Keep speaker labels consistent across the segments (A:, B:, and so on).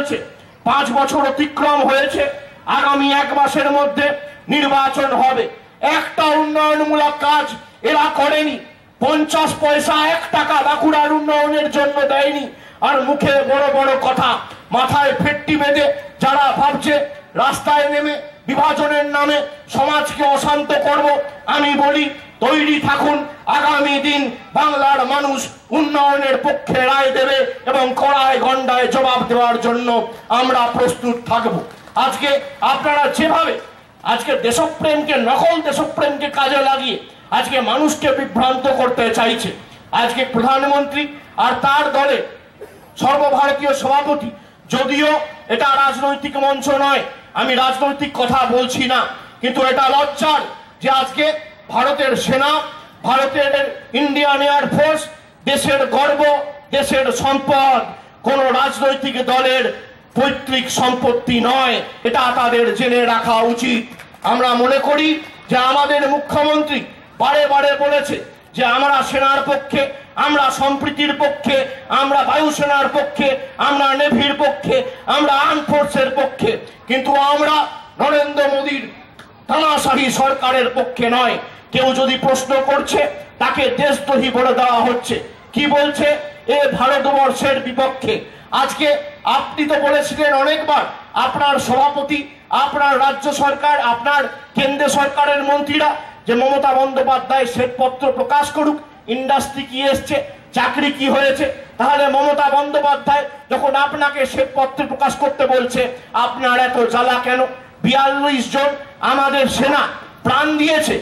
A: হয়েছে। পাঁচ বছর অতিক্রম হয়েছে। আগামী এক মাসের মধ্যে নির্বাচন হবে। একটা উন্নয়নমূলক কাজ এরা করেনি। পঞ্চাশ পয়সা এক টাকা বাঁকুড়ার উন্নয়নের জন্য দেয়নি। আর মুখে বড় বড় কথা, মাথায় ফেটটি বেঁধে যারা ভাবছে, রাস্তায় নেমে, বিভাজনের নামে সমাজকে অশান্ত করব, আমি বলি তৈরি থাকুন। আগামী দিন বাংলার মানুষ উন্নয়নের পক্ষে রায় দেবে এবং কড়ায় গন্ডায় জবাব দেওয়ার জন্য আমরা প্রস্তুত থাকব। আজকে আপনারা যেভাবে আজকে দেশপ্রেমকে, নকল দেশপ্রেমকে কাজে লাগিয়ে আজকে মানুষকে বিভ্রান্ত করতে চাইছে, আজকে প্রধানমন্ত্রী আর তার দলে সর্বভারতীয় সভাপতি, যদিও এটা রাজনৈতিক মঞ্চ নয়, আমি রাজনৈতিক কথা বলছি না, কিন্তু এটা লজ্জার যে আজকে ভারতের সেনা, ভারতের ইন্ডিয়ান এয়ারফোর্স দেশের গর্ব, দেশের সম্পদ। কোন রাজনৈতিক দলের পৈতৃক সম্পত্তি নয়, এটা তাদের জেনে রাখা উচিত। আমরা মনে করি যে আমাদের মুখ্যমন্ত্রী বারে বারে বলেছে যে আমরা সেনার পক্ষে, আমরা সম্প্রীতির পক্ষে, আমরা বায়ুসেনার পক্ষে, আমরা নেভির পক্ষে, আমরা আর্ম ফোর্সের পক্ষে। কিন্তু আমরা নরেন্দ্র মোদীর তানাশাহী সরকারের পক্ষে নয় কেউ যদি প্রশ্ন করছে, তাকে দেশদ্রোহী বলে দেওয়া হচ্ছে। কি বলছে? এ ভারতবর্ষের বিপক্ষে। আজকে আপনি তো বলেছিলেন অনেকবার, আপনার সভাপতি, আপনার রাজ্য সরকার, আপনার কেন্দ্র সরকারের মন্ত্রীরা যে মমতা বন্দ্যোপাধ্যায় শ্বেতপত্র প্রকাশ করুক, ইন্ডাস্ট্রি কি এসছে, চাকরি কি হয়েছে, তাহলে মমতা বন্দ্যোপাধ্যায় যখন আপনাকে শ্বেতপত্র প্রকাশ করতে বলছে, আপনার এত জ্বালা কেন? বিয়াল্লিশ জন আমাদের সেনা প্রাণ দিয়েছে।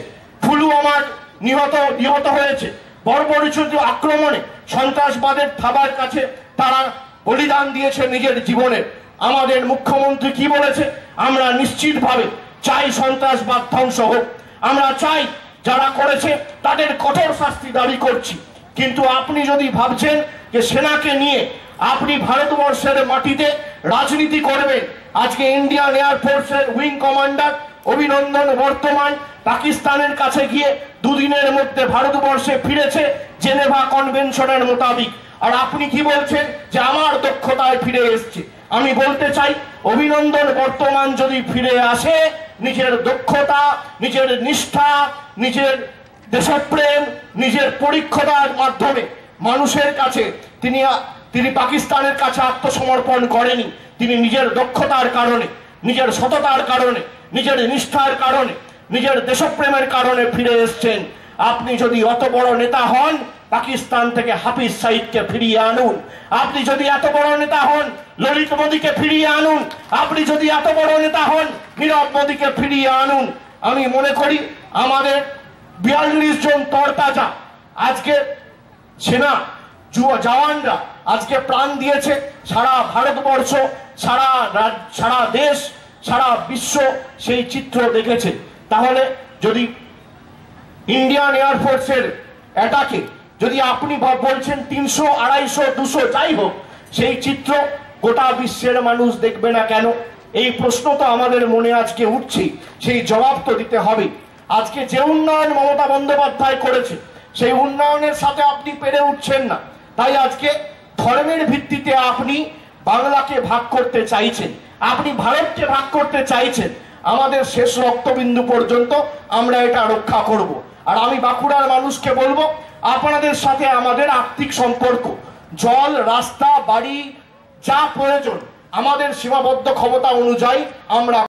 A: ফুলু আমার নিহত নিহত হয়েছে। বর্বরিচিত আক্রমণে সন্ত্রাসবাদের থাবার কাছে তারা বলিদান দিয়েছে নিজের জীবনের আমাদের মুখ্যমন্ত্রী কি বলেছে? আমরা নিশ্চিতভাবে চাই সন্ত্রাসবাদ ধ্বংস হোক। আমরা চাই যারা করেছে তাদের কঠোর শাস্তি দাবি করছি। কিন্তু আপনি যদি ভাবছেন যে সেনাকে নিয়ে আপনি ভারতবর্ষের মাটিতে রাজনীতি করবেন, আজকে ইন্ডিয়ান এয়ারফোর্সের উইং কমান্ডার অভিনন্দন বর্তমান পাকিস্তানের কাছে গিয়ে দুদিনের মধ্যে ভারতবর্ষে ফিরেছে জেনেভা কনভেনশনের মোতাবিক। আর আপনি কি বলছেন যে আমার দক্ষতায় ফিরে এসছে? আমি বলতে চাই, অভিনন্দন বর্তমান যদি ফিরে আসে, নিজের দক্ষতা, নিজের নিষ্ঠা, নিজের দেশপ্রেম, নিজের পরীক্ষতার মাধ্যমে মানুষের কাছে, তিনি তিনি পাকিস্তানের কাছে আত্মসমর্পণ করেনি। তিনি নিজের দক্ষতার কারণে নিজের সততার কারণে, নিজের নিষ্ঠার কারণে, নিজের দেশপ্রেমের কারণে ফিরে এসছেন। আপনি যদি অত বড় নেতা হন, পাকিস্তান থেকে হাফিজ সাইদকে ফিরিয়ে আনুন। আপনি যদি এত বড় নেতা হন, ললিত মোদীকে ফিরিয়ে আনুন। আপনি যদি এত বড় নেতা হন, নীরব মোদীকে ফিরিয়ে আনুন। আমি মনে করি আমাদের বিয়াল্লিশ জন তরতাজা, আজকে সেনা, যুব জওয়ানরা আজকে প্রাণ দিয়েছে সারা ভারতবর্ষ। সারা সারা দেশ, সারা বিশ্ব সেই চিত্র দেখেছে। তাহলে যদি ইন্ডিয়ান এয়ারফোর্সের অ্যাটাকে যদি আপনি বলছেন তিনশো, আড়াইশো, দুশো, যাই হোক, সেই চিত্র গোটা বিশ্বের মানুষ দেখবে না কেন? এই প্রশ্ন তো আমাদের মনে আজকে উঠছে, সেই জবাব তো দিতে হবে। আজকে যে উন্নয়ন মমতা বন্দ্যোপাধ্যায় করেছে, সেই উন্নয়নের সাথে আপনি পেরে উঠছেন না। তাই আজকে ধর্মের ভিত্তিতে আপনি বাংলাকে ভাগ করতে চাইছেন। আপনি ভারতকে ভাগ করতে চাইছেন। আমাদের শেষ রক্তবিন্দু পর্যন্ত আমরা এটা রক্ষা করব। আর আমি বাঁকুড়ার মানুষকে বলব, আপনাদের সাথে আমাদের আর্থিক সম্পর্ক, জল, রাস্তা, বাড়ি, যা প্রয়োজন, আমাদের সীমাবদ্ধ ক্ষমতা অনুযায়ী আমরা